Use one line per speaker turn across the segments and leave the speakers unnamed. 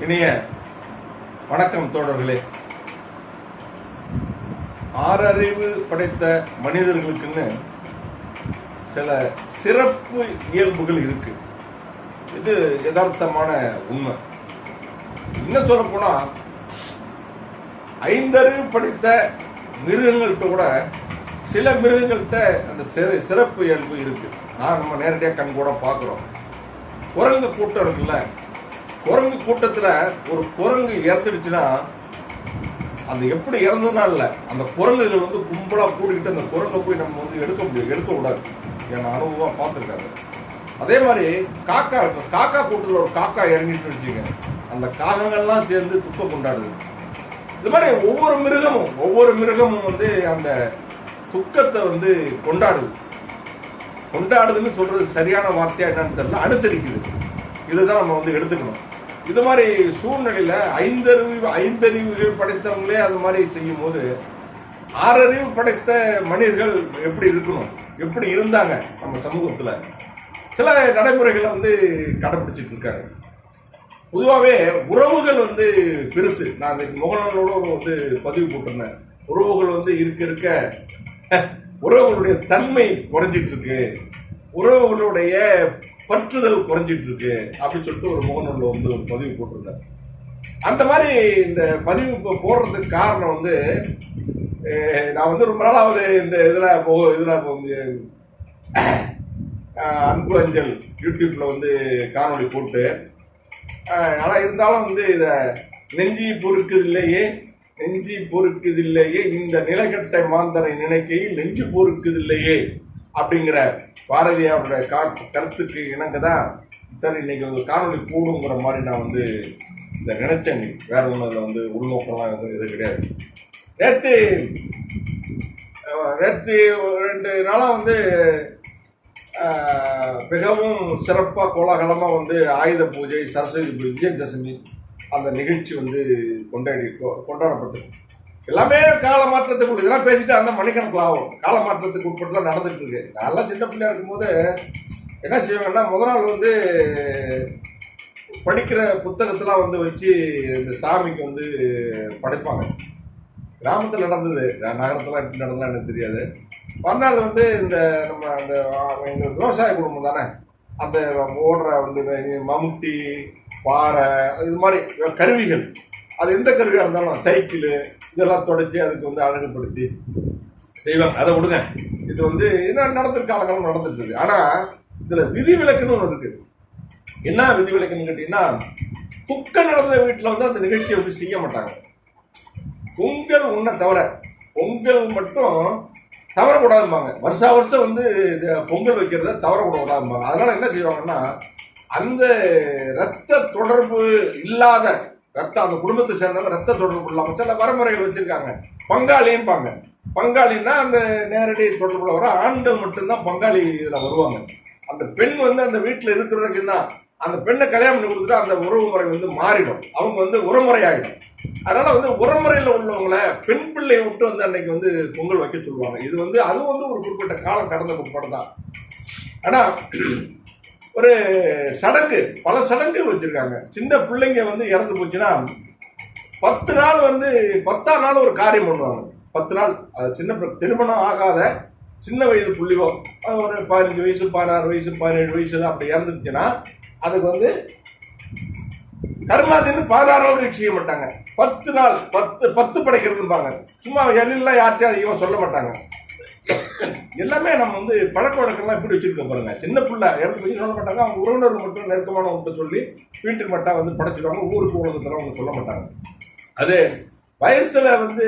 இனிய வணக்கம் தோழர்களே. ஆறறிவு படைத்த மனிதர்களுக்குன்னு சில சிறப்பு இயல்புகள் இருக்கு. இது யதார்த்தமான உண்மை. என்ன சொல்ல போனா ஐந்தறிவு படைத்த மிருகங்கள்கிட்ட கூட சில மிருகங்கள்கிட்ட அந்த சிறப்பு இயல்பு இருக்கு. நான் நம்ம நேரடியாக கண் கூட பார்க்குறோம். குரங்கு கூட்டம் இருக்குல்ல குரங்கு கூட்டத்தில் ஒரு குரங்கு இறந்துடுச்சுன்னா அந்த எப்படி இறந்ததுனா இல்லை அந்த குரங்குகள் வந்து கும்பலாக கூடிக்கிட்டு அந்த குரங்கை போய் நம்ம வந்து எடுக்க முடியும் எடுக்க கூடாது என் அனுபவமாக பார்த்துருக்காங்க அதே மாதிரி காக்கா காக்கா கூட்டத்தில் ஒரு காக்கா இறங்கிட்டு வச்சுங்க அந்த காகங்கள்லாம் சேர்ந்து துக்கம் கொண்டாடுது. இது மாதிரி ஒவ்வொரு மிருகமும் ஒவ்வொரு மிருகமும் வந்து அந்த துக்கத்தை வந்து கொண்டாடுது. கொண்டாடுதுன்னு சொல்றது சரியான வார்த்தையா என்னன்னு தெரியல. அனுசரிக்குது. இதுதான் நம்ம வந்து எடுத்துக்கணும். இது மாதிரி சூழ்நிலையில ஐந்தறிவு ஐந்தறிவுகள் படைத்தவங்களே அது மாதிரி செய்யும் போது ஆறறிவு படைத்த மனிதர்கள் எப்படி இருக்கணும்? எப்படி இருந்தாங்க நம்ம சமூகத்தில்? சில நடைமுறைகளை வந்து கடைபிடிச்சிட்டு இருக்காங்க பொதுவாகவே உறவுகள் வந்து பெருசு. நான் அந்த முகநூலோட வந்து பதிவு போட்டிருந்தேன். உறவுகள் வந்து இருக்க இருக்க உறவுகளுடைய தன்மை குறைஞ்சிட்டு இருக்கு. உறவுகளுடைய பற்றுதல் குறைஞ்சிட்டு இருக்கு அப்படின்னு சொல்லிட்டு ஒரு முகநூலில் வந்து ஒரு பதிவு போட்டிருந்தேன் அந்த மாதிரி இந்த பதிவு இப்போ போடுறதுக்கு காரணம் வந்து நான் வந்து ரொம்ப நாளாவது இந்த இதில் போ இதில் அன்பு அஞ்சல் யூடியூப்பில் வந்து காணொலி போட்டு ஆனால் இருந்தாலும் வந்து இதை நெஞ்சி பொறுக்குதில்லையே நெஞ்சி பொறுக்குதில்லையே இந்த நிலக்கட்டை மாந்தரை நினைக்கையில் நெஞ்சு பொறுக்குதில்லையே அப்படிங்கிற பாரதியாருடைய கா- கருத்துக்கு இணங்க தான் சரி இன்னைக்கு ஒரு காணொலி போடுங்கிற மாதிரி நான் வந்து இந்த நினைச்சேன். வேற ஒன்றும் அதில் வந்து உள்நோக்கம்லாம் எதுவும் இது கிடையாது. நேற்று நேற்று ரெண்டு நாளாக வந்து மிகவும் சிறப்பாக கோலாகலமாக வந்து ஆயுத பூஜை சரஸ்வதி பூஜை விஜயதசமி அந்த நிகழ்ச்சி வந்து கொண்டாடி கொ- கொண்டாடப்பட்டது. எல்லாமே கால மாற்றத்துக்கு இதெல்லாம் பேசிட்டு அந்த மணிக்கணக்கில் ஆகும். கால மாற்றத்துக்கு உட்பட்டு தான் நடந்துட்டு இருக்கு நான்லாம் சின்ன பிள்ளையா இருக்கும்போது என்ன செய்வாங்கன்னா முதல் நாள் வந்து படிக்கிற புத்தகத்தெல்லாம் வந்து வச்சு இந்த சாமிக்கு வந்து படைப்பாங்க. கிராமத்தில் நடந்தது. நகரத்தில் எப்படி நடந்ததுலாம் எனக்கு தெரியாது. மறுநாள் வந்து இந்த நம்ம அந்த எங்கள் விவசாய குடும்பம் தானே? அந்த ஓடுற வந்து மம்முட்டி பாறை இது மாதிரி கருவிகள். அது எந்த கருவியாக இருந்தாலும் சைக்கிள் இதெல்லாம் தொடச்சி அதுக்கு வந்து அழகுபடுத்தி செய்வாங்க. அதை விடுங்க. இது வந்து என்ன நடந்திருக்கு? காலங்காலம் நடந்துட்டு இருக்கு. ஆனால் இதில் விதிவிலக்குன்னு ஒன்று இருக்கு. என்ன விதிவிலக்குன்னு கேட்டிங்கன்னா துக்கம் நடந்த வீட்டில் வந்து அந்த நிகழ்ச்சியை வந்து செய்ய மாட்டாங்க. பொங்கல் உன்ன தவிர பொங்கல் மட்டும் தவறக்கூடாதும்பாங்க. வருஷா வருஷம் வந்து பொங்கல் வைக்கிறத தவறக்கூடாதும்பாங்க. அதனால என்ன செய்வாங்கன்னா அந்த ரத்த தொடர்பு இல்லாத ரத்த அந்த குடும்பத்தை சேர்ந்தவங்க ரத்த தொடர்பு இல்லாமல் சில வரமுறைகள் வச்சிருக்காங்க. பங்காளின்பாங்க. பங்காளின்னா அந்த நேரடி தொடர்புல வர ஆண்கள் மட்டும்தான் பங்காளி இதில் வருவாங்க. அந்த பெண் வந்து அந்த வீட்டில் இருக்கிறதுக்கு தான் அந்த பெண்ணை கல்யாணம் பண்ணி கொடுத்துட்டு அந்த உறவு முறை வந்து மாறிடும். அவங்க வந்து உறமுறை ஆகிடும் அதனால வந்து உறமுறையில் உள்ளவங்கள பெண் பிள்ளையை விட்டு வந்து அன்னைக்கு வந்து பொங்கல் வைக்க சொல்லுவாங்க. இது வந்து அதுவும் வந்து ஒரு குறிப்பிட்ட காலம் கடந்த பிற்பாடு தான் ஆனால் ஒரு சடங்கு பல சடங்குகள் வச்சிருக்காங்க. சின்ன பிள்ளைங்க வந்து இறந்து போச்சுன்னா பத்து நாள் வந்து பத்தாம் நாள் ஒரு காரியம் பண்ணுவாங்க. பத்து நாள் அது சின்ன பிள்ளை- திருமணம் ஆகாத சின்ன வயது புள்ளிவோ அது ஒரு பதினஞ்சு வயசு பதினாறு வயசு பதினேழு வயசு அப்படி இறந்துச்சுன்னா அதுக்கு வந்து கர்மாதின்னு பதினாறு நாள் செய்ய மாட்டாங்க. பத்து நாள் பத்து பத்து படைக்கிறதும்பாங்க. சும்மா எல்லாம் யார்கிட்டையும் அதிகமாக சொல்ல மாட்டாங்க. எல்லாமே நம்ம வந்து பழக்க வழக்கம்லாம் எப்படி வச்சிருக்க பாருங்க. சின்ன பிள்ளை இறந்து போய் சொல்ல மாட்டாங்க அவங்க உறவினர் மட்டும் நெருக்கமானவங்க சொல்லி வீட்டுக்கு மட்டும் வந்து படைச்சிடுவாங்க ஊருக்கு உலகத்தில் அவங்க சொல்ல மாட்டாங்க. அது வயசுல வந்து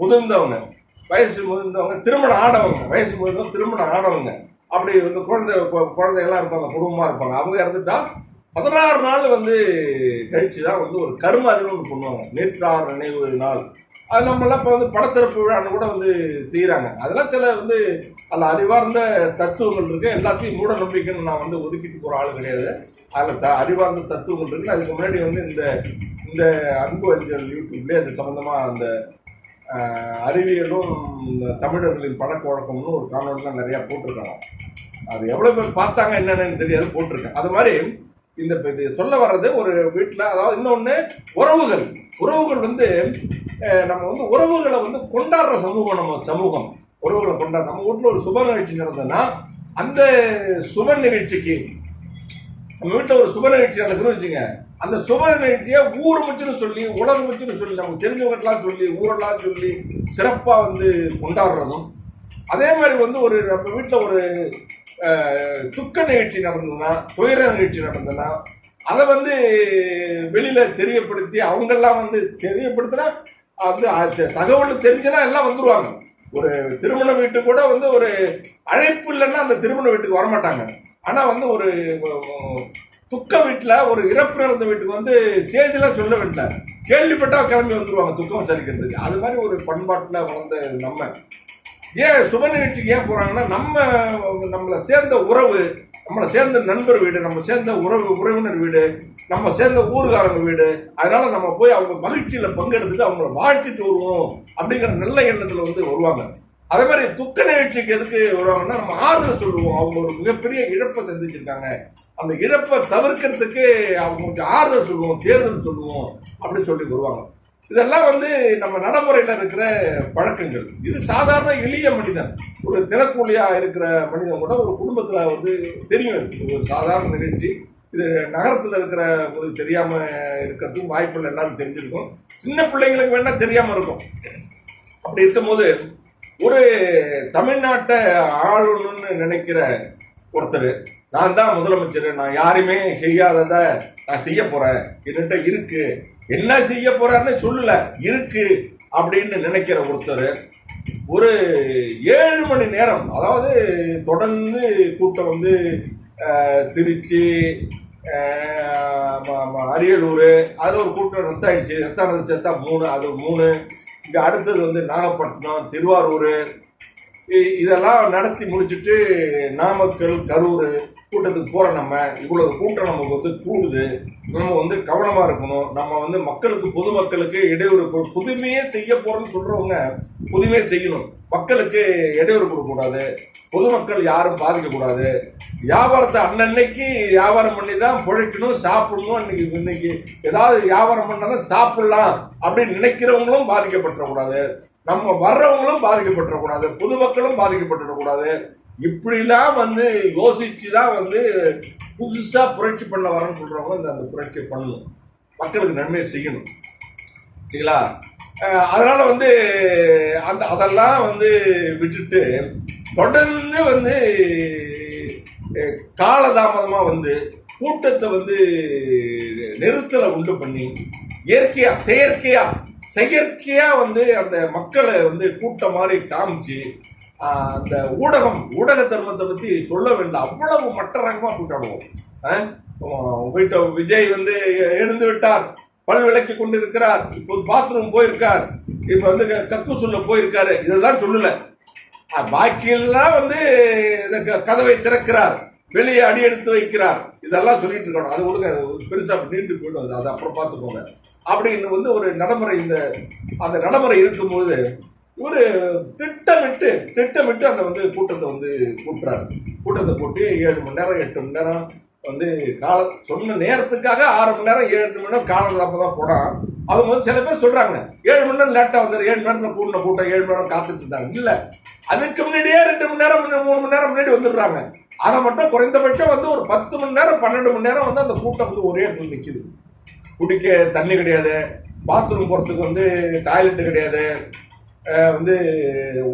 முதிர்ந்தவங்க வயசு முதிர்ந்தவங்க திருமணம் ஆனவங்க வயசு முதிர்ந்தவங்க திருமணம் ஆனவங்க அப்படி வந்து குழந்தை கு- குழந்தைகள்லாம் இருப்பாங்க குடும்பமாக இருப்பாங்க. அவங்க இறந்துட்டா பதினாறு நாள் வந்து கழிச்சு தான் வந்து ஒரு கரும அறிவு ஒன்று பண்ணுவாங்க. நேற்றார் நினைவு நாள். அது நம்மளாம் இப்போ வந்து படத்திறப்பு விழான்னு கூட வந்து செய்கிறாங்க அதெல்லாம் சில வந்து அதில் அறிவார்ந்த தத்துவங்கள் இருக்கு. எல்லாத்தையும் மூட நம்பிக்கைன்னு நான் வந்து ஒதுக்கிட்டு போகிற ஆள் கிடையாது. அதில் த அறிவார்ந்த தத்துவங்கள் இருக்கு. அதுக்கு முன்னாடி வந்து இந்த இந்த அன்பு அஞ்சல் யூடியூப்லேயே அது சம்மந்தமாக அந்த அறிவியலும் இந்த தமிழர்களின் பழக்க வழக்கம்னு ஒரு காணொலிலாம் நிறையா போட்டிருக்காங்க. அது எவ்வளோ பேர் பார்த்தாங்க என்னென்னு தெரியாது போட்டிருக்கேன். அது மாதிரி இந்த இது சொல்ல வர்றது ஒரு வீட்டில் அதாவது இன்னொன்று உறவுகள். உறவுகள் வந்து நம்ம வந்து உறவுகளை வந்து கொண்டாடுற சமூகம் நம்ம சமூகம். உறவுகளை கொண்டாடு நம்ம வீட்டில் ஒரு சுப நிகழ்ச்சி நடந்ததுன்னா அந்த சுப நிகழ்ச்சிக்கு நம்ம வீட்டில் ஒரு சுப நிகழ்ச்சி நடக்குதுன்னு வச்சுங்க அந்த சுப நிகழ்ச்சியை ஊர் முச்சுன்னு சொல்லி உலகம் முச்சுன்னு சொல்லி நமக்கு தெரிஞ்சவங்கலாம் சொல்லி ஊரெல்லாம் சொல்லி சிறப்பாக வந்து கொண்டாடுறதும் அதே மாதிரி வந்து ஒரு நம்ம வீட்டில் ஒரு துக்க நிகழ்ச்சி நடந்ததுன்னா துயர நிகழ்ச்சி நடந்ததுன்னா அதை வந்து வெளியில தெரியப்படுத்தி அவங்கெல்லாம் வந்து தெரியப்படுத்தினா வந்து அது தகவல் தெரிஞ்சுனா எல்லாம் வந்துருவாங்க. ஒரு திருமண வீட்டுக்கு கூட வந்து ஒரு அழைப்பு இல்லைன்னா அந்த திருமண வீட்டுக்கு வரமாட்டாங்க. ஆனால் வந்து ஒரு துக்க வீட்டில் ஒரு இறப்பு நடந்த வீட்டுக்கு வந்து செய்திலாம் சொல்ல வேண்டாம் கேள்விப்பட்டால் கிளம்பி வந்துருவாங்க துக்கம் சரிக்கிறதுக்கு அது மாதிரி ஒரு பண்பாட்டில் வளர்ந்த நம்ம. ஏன் சுப நிகழ்ச்சிக்கு ஏன் போறாங்கன்னா நம்ம நம்மளை சேர்ந்த உறவு நம்மளை சேர்ந்த நண்பர் வீடு நம்ம சேர்ந்த உறவு உறவினர் வீடு நம்ம சேர்ந்த ஊர்காரங்க வீடு அதனால நம்ம போய் அவங்க மகிழ்ச்சியில பங்கெடுத்துட்டு அவங்கள வாழ்த்திட்டு வருவோம் அப்படிங்கிற நல்ல எண்ணத்துல வந்து வருவாங்க. அதே மாதிரி துக்க நிகழ்ச்சிக்கு எதுக்கு வருவாங்கன்னா நம்ம ஆறுதல் சொல்லுவோம். அவங்க ஒரு மிகப்பெரிய இழப்பை சந்திச்சிருக்காங்க. அந்த இழப்பை தவிர்க்கிறதுக்கு அவங்க கொஞ்சம் ஆறுதல் சொல்லுவோம் தேர்தல் சொல்லுவோம் அப்படின்னு சொல்லி வருவாங்க. இதெல்லாம் வந்து நம்ம நடைமுறையில் இருக்கிற பழக்கங்கள். இது சாதாரண எளிய மனிதன். ஒரு தினக்கூலியா இருக்கிற மனிதன் கூட ஒரு குடும்பத்தில் வந்து தெரியும். இது ஒரு சாதாரண நிகழ்ச்சி. இது நகரத்தில் இருக்கிற தெரியாமல் இருக்கிறதுக்கும் வாய்ப்புகள் எல்லாரும் தெரிஞ்சிருக்கும். சின்ன பிள்ளைங்களுக்கு வேணால் தெரியாமல் இருக்கும். அப்படி இருக்கும்போது ஒரு தமிழ்நாட்டை ஆளணும்னு நினைக்கிற ஒருத்தர் நான் தான் முதலமைச்சர். நான் யாருமே செய்யாததை நான் செய்ய போகிறேன் என்கிட்ட இருக்குது என்ன செய்ய போறாருன்னு சொல்லல. இருக்கு அப்படின்னு நினைக்கிற ஒருத்தர் ஒரு ஏழு மணி நேரம் அதாவது தொடர்ந்து கூட்டம் வந்து திருச்சி அரியலூர் அதில் ஒரு கூட்டம் ரத்தாயிடுச்சு. ரத்தானது செத்தா மூணு அது மூணு. இங்கே அடுத்தது வந்து நாகப்பட்டினம் திருவாரூர். இ- இதெல்லாம் நடத்தி முடிச்சுட்டு நாமக்கல் கரூர் கூட்டத்துக்கு போகிற நம்ம இவ்வளவு கூட்டம் நமக்கு வந்து கூடுது. நம்ம வந்து கவனமாக இருக்கணும். நம்ம வந்து மக்களுக்கு பொதுமக்களுக்கு இடையூறு புதுமையே செய்ய போகிறோம்னு சொல்கிறவங்க புதுமையே செய்யணும். மக்களுக்கு இடையூறு கொடுக்கக்கூடாது. பொதுமக்கள் யாரும் பாதிக்கக்கூடாது. வியாபாரத்தை அன்னன்னைக்கு வியாபாரம் பண்ணி தான் பிழைக்கணும் சாப்பிடணும். இன்னைக்கு இன்னைக்கு ஏதாவது வியாபாரம் பண்ணாதான் சாப்பிடலாம் அப்படின்னு நினைக்கிறவங்களும் பாதிக்கப்பட்டுறக்கூடாது. நம்ம வர்றவங்களும் பாதிக்கப்பட்டுறக்கூடாது. பொதுமக்களும் பாதிக்கப்பட்டுடக்கூடாது இப்படிலாம் வந்து யோசிச்சு தான் வந்து புதுசாக புரட்சி பண்ண வரேன்னு சொல்கிறவங்க இந்த அந்த புரட்சி பண்ணணும். மக்களுக்கு நன்மை செய்யணும். சரிங்களா அதனால் வந்து அந்த அதெல்லாம் வந்து விட்டுட்டு தொடர்ந்து வந்து காலதாமதமாக வந்து கூட்டத்தை வந்து நெரிசலை உண்டு பண்ணி இயற்கையாக செயற்கையாக செயற்கையாக வந்து அந்த மக்களை வந்து கூட்டம் மாதிரி காமிச்சு அந்த ஊடகம் ஊடக தர்மத்தை பத்தி சொல்ல வேண்டாம். அவ்வளவு மற்ற ரகமா கூட்டாடுவோம் ஆஹ் போயிட்டு விஜய் வந்து எழுந்து விட்டார். பல் விளக்கி கொண்டு இருக்கிறார் இப்போது பாத்ரூம் போயிருக்கார். இப்ப வந்து க- சொல்ல போயிருக்காரு. இதெல்லாம் சொல்லல. ஆஹ் பாக்கியெல்லாம் வந்து க- கதவை திறக்கிறார். வெளியே அடி எடுத்து வைக்கிறார். இதெல்லாம் சொல்லிட்டு இருக்கணும். அது கொடுங்க பெருசாக பெருசா நீண்டு போயிடும். அது. அது அப்புறம் பார்த்துக்கோங்க. அப்படின்னு வந்து ஒரு நடைமுறை இந்த அந்த நடைமுறை இருக்கும்போது ஒரு திட்டமிட்டு திட்டமிட்டு அந்த வந்து கூட்டத்தை வந்து கூட்டுறாரு. கூட்டத்தை போட்டு ஏழு மணி நேரம் எட்டு மணி நேரம் வந்து கால சொன்ன நேரத்துக்காக ஆறு மணி நேரம் ஏழு மணி நேரம் காலம் தான் போனான் அவங்க வந்து சில பேர் சொல்றாங்க ஏழு மணி நேரம் லேட்டாக வந்தாரு ஏழு மணி நேரத்தில் கூட்டின கூட்டம் ஏழு மணி நேரம் காத்துட்டு இருந்தாங்க. இல்லை அதுக்கு முன்னாடியே ரெண்டு மணி நேரம் மூணு மணி நேரம் முன்னாடி வந்துடுறாங்க. அதை மட்டும் குறைந்தபட்சம் வந்து ஒரு பத்து மணி நேரம் பன்னெண்டு மணி நேரம் வந்து அந்த கூட்டம் வந்து ஒரே இடத்துல நிற்கிது குடிக்க தண்ணி கிடையாது பாத்ரூம் போகிறதுக்கு வந்து டாய்லெட்டு கிடையாது வந்து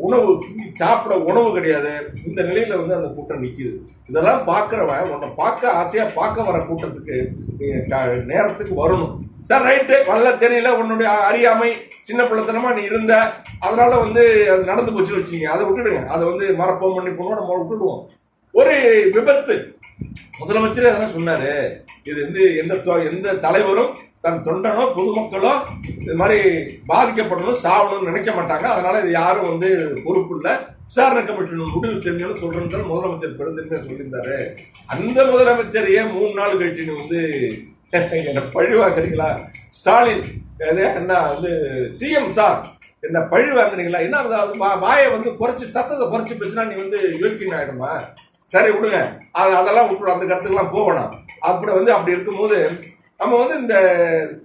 உணவு சாப்பிட உணவு கிடையாது. இந்த நிலையில வந்து அந்த கூட்டம் நிற்கிது இதெல்லாம் பார்க்குறவன் உன்னை பார்க்க ஆசையாக பார்க்க வர கூட்டத்துக்கு நீங்கள் நேரத்துக்கு வரணும். சார் ரைட்டு வரல தெரியல. உன்னுடைய அறியாமை சின்ன பிள்ளைத்தனமா நீ இருந்த அதனால வந்து அது நடந்து போச்சு வச்சீங்க அதை விட்டுடுங்க. அதை வந்து மறப்போம் மன்னிப்போம் நம்ம விட்டுடுவோம். ஒரு விபத்து. முதலமைச்சரே அதெல்லாம் சொன்னாரு. இது வந்து எந்த தொ- எந்த தலைவரும் தன் தொண்டனோ பொதுமக்களோ இது மாதிரி பாதிக்கப்படணும் சாவணும்னு நினைக்க மாட்டாங்க. அதனால இது யாரும் வந்து பொறுப்பு இல்லை. விசாரணை கமிஷன் முடிவு தெரிஞ்சு சொல்றேன்னு முதலமைச்சர் பெருந்தன்மையா சொல்லியிருந்தாரு. அந்த முதலமைச்சர் ஏன் மூணு நாள் கழிச்சு வந்து என்ன பழி வாங்குறீங்களா ஸ்டாலின் அது என்ன வந்து சிஎம் சார் என்ன பழி வாங்குறீங்களா என்ன அதாவது வாயை வந்து குறைச்சி சத்தத்தை குறைச்சி பேசினா நீ வந்து யோக்கியம் ஆயிடுமா? சரி விடுங்க. அது அதெல்லாம் விட்டுடும் அந்த கருத்துக்கெல்லாம் போகணும். அப்படி வந்து அப்படி இருக்கும்போது நம்ம வந்து இந்த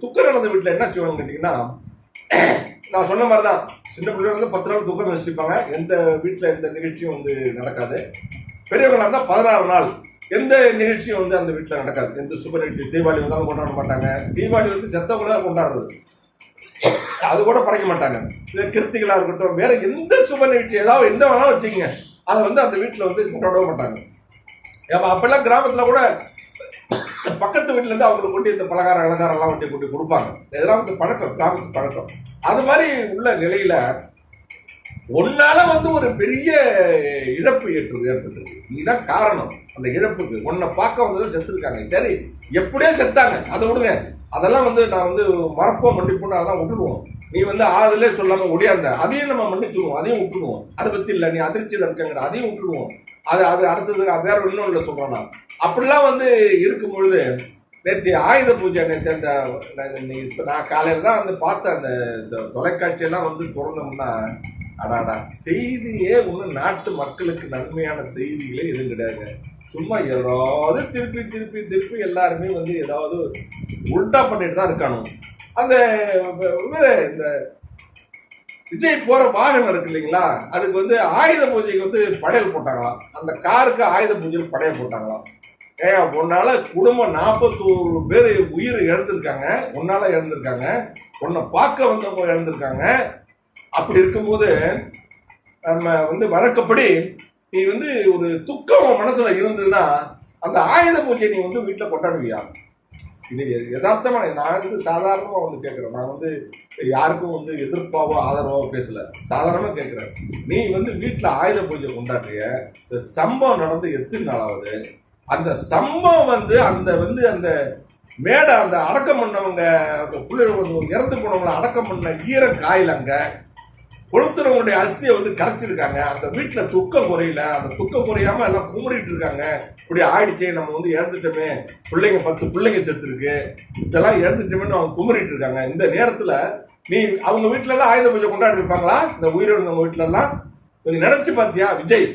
துக்கம் நடந்த வீட்டில் என்ன செய்வாங்க கேட்டிங்கன்னா நான் சொன்ன மாதிரி தான் சின்ன பிள்ளைங்க வந்து பத்து நாள் துக்கம் நினச்சிப்பாங்க. எந்த வீட்டில் எந்த நிகழ்ச்சியும் வந்து நடக்காது. பெரியவங்களாக இருந்தால் பதினாறு நாள் எந்த நிகழ்ச்சியும் வந்து அந்த வீட்டில் நடக்காது. எந்த சுப நிகழ்ச்சி தீபாவளி வந்தாலும் கொண்டாட மாட்டாங்க. தீபாவளி வந்து செத்த கூட கொண்டாடுறது. அது கூட படைக்க மாட்டாங்க. இது கிருத்திகளாக இருக்கட்டும் வேற எந்த சுப நிகழ்ச்சி ஏதாவது எந்த வேணாலும் வச்சுக்கோங்க. அதை வந்து அந்த வீட்டில் வந்து கொண்டாடவே மாட்டாங்க. அப்போ அப்போல்லாம் கிராமத்தில் கூட பக்கத்து வீட்டிலேருந்து அவங்களை அவங்களுக்கு கொண்டு இந்த பலகாரம் அலங்காரம் எல்லாம் கொண்டு கொண்டு கொடுப்பாங்க. இதெல்லாம் வந்து பழக்கம் கிராமத்து பழக்கம். அது மாதிரி உள்ள நிலையில ஒன்னால வந்து ஒரு பெரிய இழப்பு ஏற்று ஏற்பட்டிருக்கு. நீதான் காரணம். அந்த இழப்புக்கு உன்னை பார்க்க வந்ததும் செத்துருக்காங்க. சரி எப்படியோ செத்தாங்க. அதை விடுங்க. அதெல்லாம் வந்து நான் வந்து மறப்போம் மன்னிப்போம் அதெல்லாம் விட்டுடுவோம் நீ வந்து ஆறுதலே சொல்லாம ஒடியாந்த. அதையும் நம்ம மன்னிச்சுடுவோம் அதையும் விட்டுடுவோம் அதை பத்தி இல்லை நீ அதிர்ச்சியில் இருக்கங்கிற அதையும் விட்டுடுவோம் அது அது அடுத்தது வேற இன்னும் இல்லை நான் அப்படிலாம் வந்து இருக்கும் பொழுது நேற்று ஆயுத பூஜை நேற்று அந்த இப்போ நான் காலையில் தான் வந்து பார்த்தேன் அந்த இந்த தொலைக்காட்சியெல்லாம் வந்து திறந்தோம்னா அடாடா செய்தியே ஒன்றும் நாட்டு மக்களுக்கு நன்மையான செய்திகளே எதுவும் கிடையாது சும்மா ஏதாவது திருப்பி திருப்பி திருப்பி எல்லாருமே வந்து ஏதாவது உல்டா பண்ணிட்டு தான் இருக்கானு அந்த இந்த விஜய் போற வாகனம் இருக்கு இல்லைங்களா? அதுக்கு வந்து ஆயுத பூஜைக்கு வந்து படையல் போட்டாங்களாம். அந்த காருக்கு ஆயுத பூஜையில் படையல் போட்டாங்களாம். ஏன் உன்னால குடும்பம் நாற்பத்தோரு பேர் உயிர் இழந்திருக்காங்க. உன்னால இழந்திருக்காங்க. உன்னை பார்க்க வந்தவங்க இழந்திருக்காங்க. அப்படி இருக்கும்போது நம்ம வந்து வழக்கப்படி நீ வந்து ஒரு துக்கம் மனசுல இருந்ததுன்னா அந்த ஆயுத பூஜை நீ வந்து வீட்டில் கொண்டாடுவியா? இது யதார்த்தமா நான் வந்து சாதாரணமாக வந்து கேட்குறேன் நான் வந்து யாருக்கும் வந்து எதிர்ப்பாவோ ஆதரவோ பேசல. சாதாரணமாக கேட்குறேன் நீ வந்து வீட்டில் ஆயுத பூஜை கொண்டாடுறிய. இந்த சம்பவம் நடந்து எத்தனை நாளாவது அந்த சம்பவம் வந்து அந்த வந்து அந்த மேடை அந்த அடக்கம் பண்ணவங்க அந்த பிள்ளைகள் வந்து இறந்து போனவங்களை அடக்கம் பண்ண ஈரம் காயில் அங்கே கொளுத்துறவங்களுடைய அஸ்தியை வந்து கரைச்சிருக்காங்க. அந்த வீட்டில் துக்கம் குறையில. அந்த துக்கம் குறையாம எல்லாம் குமுறிட்டு இருக்காங்க. இப்படி ஆயிடுச்சே நம்ம வந்து இறந்துட்டோமே. பிள்ளைங்க பத்து பிள்ளைங்க செத்துருக்கு. இதெல்லாம் இறந்துட்டோமேன்னு அவங்க குமுறிட்டு இருக்காங்க. இந்த நேரத்தில் நீ அவங்க வீட்டிலலாம் எல்லாம் ஆயுத பூஜை கொண்டாடி இருப்பாங்களா? இந்த உயிரிழந்தவங்க வீட்ல எல்லாம்? நீ நினைச்சு பார்த்தியா விஜய்?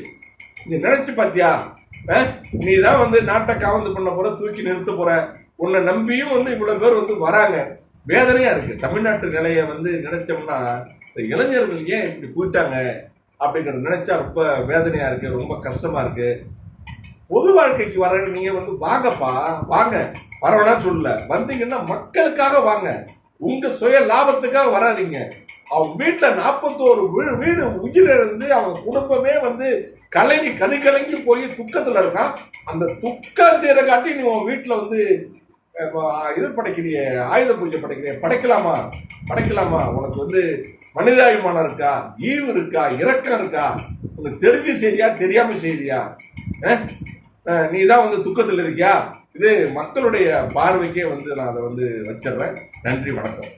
நீ நினைச்சு பார்த்தியா நீ தான் வந்து நாட்டை காவந்து பண்ண போற தூக்கி நிறுத்த போற. உன்னை நம்பியும் வந்து இவ்வளவு பேர் வந்து வராங்க. வேதனையா இருக்கு. தமிழ்நாட்டு நிலையை வந்து நினைச்சோம்னா இந்த இளைஞர்கள் ஏன் இப்படி போயிட்டாங்க அப்படிங்கிறத நினைச்சா ரொம்ப வேதனையா இருக்கு ரொம்ப கஷ்டமா இருக்கு. பொது வாழ்க்கைக்கு வர நீங்க வந்து வாங்கப்பா வாங்க. வரவேணா சொல்லல. வந்தீங்கன்னா மக்களுக்காக வாங்க. உங்க சுய லாபத்துக்காக வராதீங்க. அவங்க வீட்டுல நாற்பத்தோரு வீடு வீடு உயிரிழந்து அவங்க குடும்பமே வந்து கலங்கி கதி கலங்கி போய் துக்கத்துல இருக்கான். அந்த துக்கத்தை காட்டி நீ உன் வீட்டுல வந்து இது படைக்கிறிய ஆயுத பூஜை படைக்கிறிய. படைக்கலாமா? படைக்கலாமா? உனக்கு வந்து மனிதாபிமானம் இருக்கா? ஈவு இருக்கா? இரக்கம் இருக்கா? உனக்கு தெரிஞ்சு செய்தியா தெரியாம செய்தியா நீ தான் வந்து துக்கத்தில் இருக்கியா? இது மக்களுடைய பார்வைக்கே வந்து நான் அதை வந்து வச்சிடுறேன். நன்றி வணக்கம்.